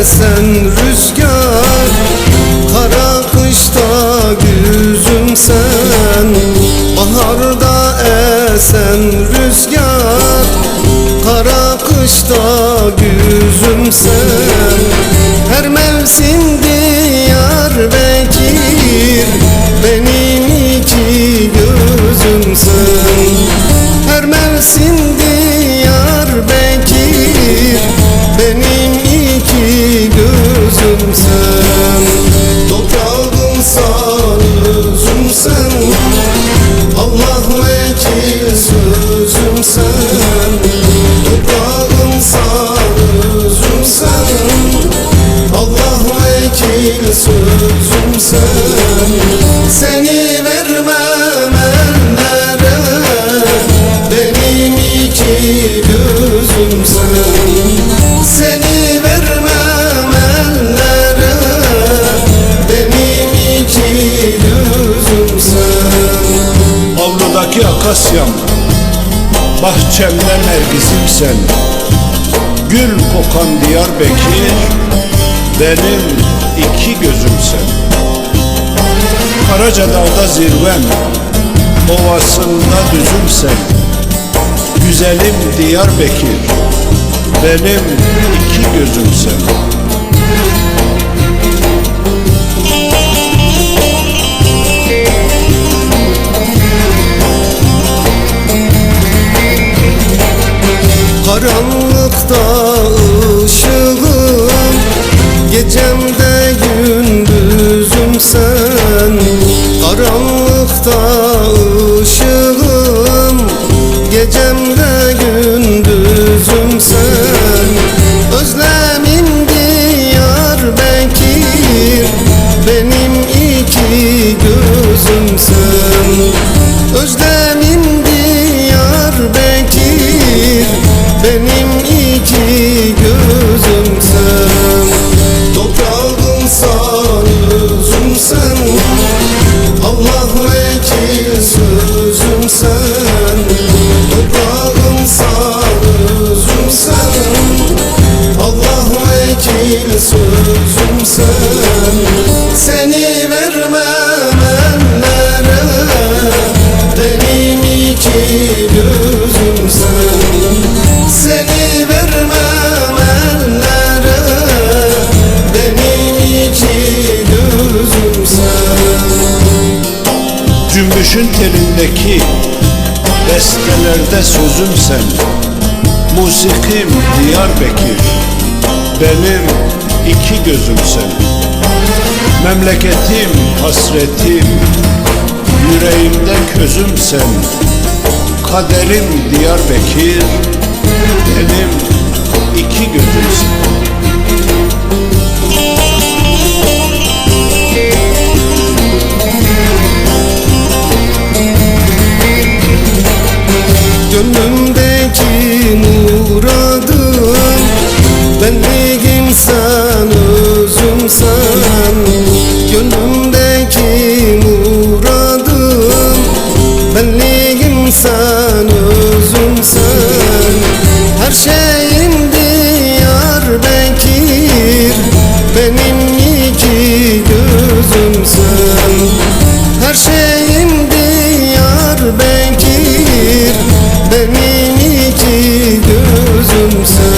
esen rüzgar Kara kışta yüzüm sen. Baharda esen rüzgar. Seni vermem ellere Benim iki gözümsün Seni vermem ellere Benim iki gözümsün Avludaki akasyam Bahçemde nergisimsen Gül kokan Diyarbakır Benim iki gözümsen Karaca dalda zirvem Ovasında düzümsen Güzelim Diyarbakır Benim iki gözümsen Karanlık Düşün telindeki bestelerde sözüm sen. Musikim Diyarbakır Benim iki gözüm sen. Memleketim hasretim Yüreğimde közüm sen. Kaderim Diyarbakır Benim iki gözüm sen. Sim.